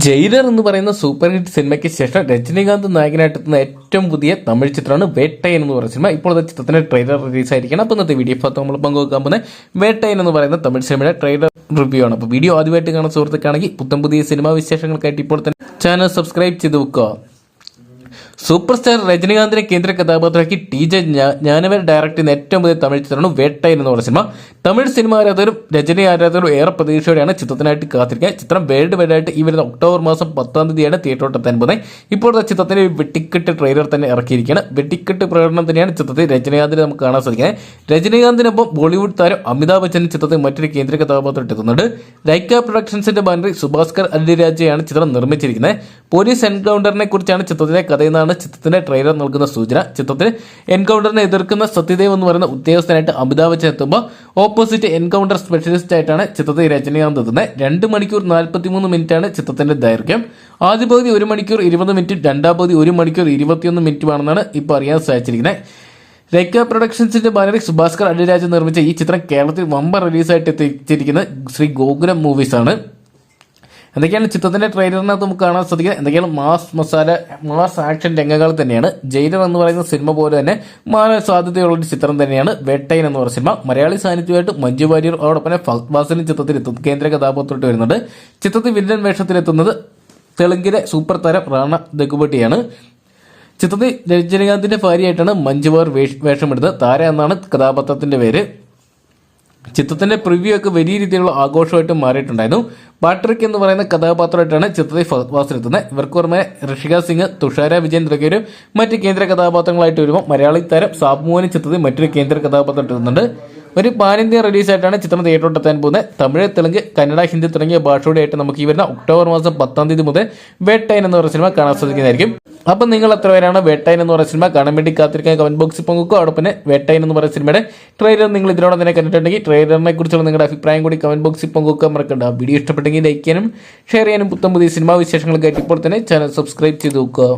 Jailer എന്ന് പറയുന്ന super hit സിനിമയ്ക്ക് ശേഷം രജനീകാന്ത് നായകനായിട്ടെത്തുന്ന ഏറ്റവും പുതിയ തമിഴ് ചിത്രമാണ് വേട്ടയൻ എന്ന് പറയുന്ന സിനിമ. ഇപ്പോൾ അത് ചിത്രത്തിന്റെ ട്രെയിലർ റിലീസ് ആയിരിക്കണം അപ്പോൾ ഇന്നത്തെ വീഡിയോ ഭാഗത്ത് നമ്മൾ പങ്കുവെക്കാൻ പോകുന്ന വേട്ടയൻ എന്ന് പറയുന്ന തമിഴ് സിനിമയുടെ ട്രെയിലർ റിവ്യൂ ആണ്. അപ്പോൾ വീഡിയോ ആദ്യമായിട്ട് കാണുന്ന സുഹൃത്തുക്കാണെങ്കിൽ പുത്തൻ പുതിയ സിനിമാ വിശേഷങ്ങൾക്കായിട്ട് ഇപ്പോൾ തന്നെ ചാനൽ സബ്സ്ക്രൈബ് ചെയ്ത് വെക്കുക. സൂപ്പർ സ്റ്റാർ രജനീകാന്തിനെ കേന്ദ്ര കഥാപാത്രമാക്കി ടി ജെ ഞാനവർ ഡയറക്ട് ചെയ്യുന്ന ഏറ്റവും പുതിയ തമിഴ് ചിത്രമാണ് വേട്ടയൻ എന്ന് പറയുന്ന സിനിമ. തമിഴ് സിനിമ ആരാധകരും രചന ആരാധകരും ഏറെ പ്രതീക്ഷയോടെയാണ് ചിത്രത്തിനായിട്ട് കാത്തിരിക്കുക ചിത്രം വേൾഡ് വൈഡ് ആയിട്ട് ഈ വരുന്ന ഒക്ടോബർ മാസം പത്താം തീയതിയാണ് തിയേറ്ററോട്ട് എത്താൻ പോകുന്നത്. ഇപ്പോഴത്തെ ചിത്രത്തിന്റെ ഒരു വെട്ടിക്കെട്ട് ട്രെയിലർ തന്നെ ഇറക്കിയിരിക്കുകയാണ്. വെട്ടിക്കെട്ട് പ്രകടനം തന്നെയാണ് ചിത്രത്തിൽ രജനീകാന്തിനെ നമുക്ക് കാണാൻ സാധിക്കുന്നത്. രജനീകാന്തിനൊപ്പം ബോളിവുഡ് താരം അമിതാഭ് ബച്ചൻ ചിത്രത്തിൽ മറ്റൊരു കേന്ദ്ര കഥാപാത്രമായിട്ട് എത്തുന്നുണ്ട് ലൈക്ക പ്രൊഡക്ഷൻസിന്റെ ബാനറി സുഭാസ്കർ അല്ലിരാജയാണ് ചിത്രം നിർമ്മിച്ചിരിക്കുന്നത്. പോലീസ് എൻകൗണ്ടറിനെ കുറിച്ചാണ് ചിത്രത്തിന്റെ കഥയെന്നാണ് ചിത്രത്തിന്റെ ട്രെയിലർ നൽകുന്ന സൂചന. ചിത്രത്തിൽ എൻകൗണ്ടറിനെ എതിർക്കുന്ന സത്യദേവ് എന്ന് പറയുന്ന ഉദ്യോഗസ്ഥനായിട്ട് അമിതാഭ് ബച്ചൻ എത്തുമ്പോൾ ഓപ്പോസിറ്റ് എൻകൗണ്ടർ സ്പെഷ്യലിസ്റ്റ് ആയിട്ടാണ് ചിത്രത്തെ രജനീകാന്ത് എത്തുന്നത് രണ്ട് മണിക്കൂർ നാൽപ്പത്തിമൂന്ന് മിനിറ്റാണ് ചിത്രത്തിന്റെ ദൈർഘ്യം. ആദ്യ പകുതി ഒരു മണിക്കൂർ ഇരുപത് മിനിറ്റ് രണ്ടാം പകുതി ഒരു മണിക്കൂർ ഇരുപത്തിയൊന്ന് മിനിറ്റുമാണെന്നാണ് ഇപ്പോൾ അറിയാൻ സാധിച്ചിരിക്കുന്നത്. രേഖ പ്രൊഡക്ഷൻസിന്റെ ബാനറിൽ സുഭാസ്കർ അടിരാജ് നിർമ്മിച്ച ഈ ചിത്രം കേരളത്തിൽ വമ്പ റിലീസായിട്ട് എത്തിച്ചിരിക്കുന്ന ശ്രീ ഗോകുലം മൂവീസ് ആണ്. എന്തൊക്കെയാണ് ചിത്രത്തിന്റെ ട്രെയിലറിനകത്ത് നമുക്ക് കാണാൻ സാധിക്കുക എന്തൊക്കെയാണ് മാസ് മസാല മാസ് ആക്ഷൻ രംഗങ്ങൾ തന്നെയാണ്. ജയിലർ എന്ന് പറയുന്ന സിനിമ പോലെ തന്നെ മാന സാധ്യതയുള്ള ഒരു ചിത്രം തന്നെയാണ്. വെട്ടൈൻ എന്ന് പറയുന്ന സിനിമ മലയാളി സാന്നിധ്യമായിട്ട് മഞ്ജു വാര്യർ അതോടൊപ്പം ഫഹദ് ഫാസിലും ചിത്രത്തിൽ എത്തും കേന്ദ്ര കഥാപാത്രമായിട്ട് വരുന്നുണ്ട്. ചിത്രത്തിൽ വില്ലൻ വേഷത്തിലെത്തുന്നത് തെലുങ്കിലെ സൂപ്പർ താരം റാണ ദഗുബട്ടിയാണ് ചിത്രത്തിൽ രജനീകാന്തിന്റെ ഭാര്യയായിട്ടാണ് മഞ്ജുവാർ വേഷമെടുത്തത് താര എന്നാണ് കഥാപാത്രത്തിന്റെ പേര്. ചിത്രത്തിന്റെ പ്രിവ്യൂ ഒക്കെ വലിയ രീതിയിലുള്ള ആഘോഷമായിട്ട് മാറിയിട്ടുണ്ടായിരുന്നു. പാട്രിക് എന്ന് പറയുന്ന കഥാപാത്രമായിട്ടാണ് ചിത്രത്തിൽ വാസിലെത്തുന്നത് ഇവർക്ക് പുറമെ ഋഷിക സിംഗ് തുഷാര വിജയൻ തുടങ്ങിയവരും മറ്റ് കേന്ദ്ര കഥാപാത്രങ്ങളായിട്ട് വരുമ്പോൾ മലയാളി താരം സാബുമോന് ചിത്രത്തിൽ മറ്റൊരു കേന്ദ്ര കഥാപാത്രമായിട്ട് എത്തുന്നുണ്ട് ഒരു പാൻ ഇന്ത്യ റിലീസായിട്ടാണ് ചിത്രം തിയേറ്ററിൽ എത്താൻ പോകുന്നത്. തമിഴ് തെലുങ്ക് കന്നഡ ഹിന്ദി തുടങ്ങിയ ഭാഷയോടെയായിട്ട് നമുക്ക് ഈ വരുന്ന ഒക്ടോബർ മാസം പത്താം തീയതി മുതൽ വേട്ടൈൻ എന്ന് പറയുന്ന സിനിമ കാണാൻ സാധിക്കുന്നതായിരിക്കും. അപ്പം നിങ്ങൾ എത്ര പേരാണ് വേട്ടൈൻ എന്ന് പറയുന്ന സിനിമ കാണാൻ വേണ്ടി കാത്തിരിക്കാൻ കമന്റ് ബോക്സിൽ പങ്കുവെക്കുക. അവിടെ പിന്നെ വേട്ടൈൻ എന്ന് പറയുന്ന സിനിമയുടെ ട്രെയിലർ നിങ്ങൾ ഇതിനോട് തന്നെ കണ്ടിട്ടുണ്ടെങ്കിൽ ട്രെയിലറിനെ കുറിച്ചുള്ള നിങ്ങളുടെ അഭിപ്രായം കൂടി കമന്റ് ബോക്സിൽ പങ്കുവെക്കാൻ മറക്കണ്ട. വീഡിയോ ഇഷ്ടപ്പെട്ടെങ്കിൽ ലൈക്ക് ചെയ്യാനും ഷെയർ ചെയ്യാനും പുത്തം പുതിയ സിനിമാ വിശേഷങ്ങൾക്കായിട്ട് ഇപ്പോൾ തന്നെ ചാനൽ സബ്സ്ക്രൈബ് ചെയ്ത് നോക്കുക.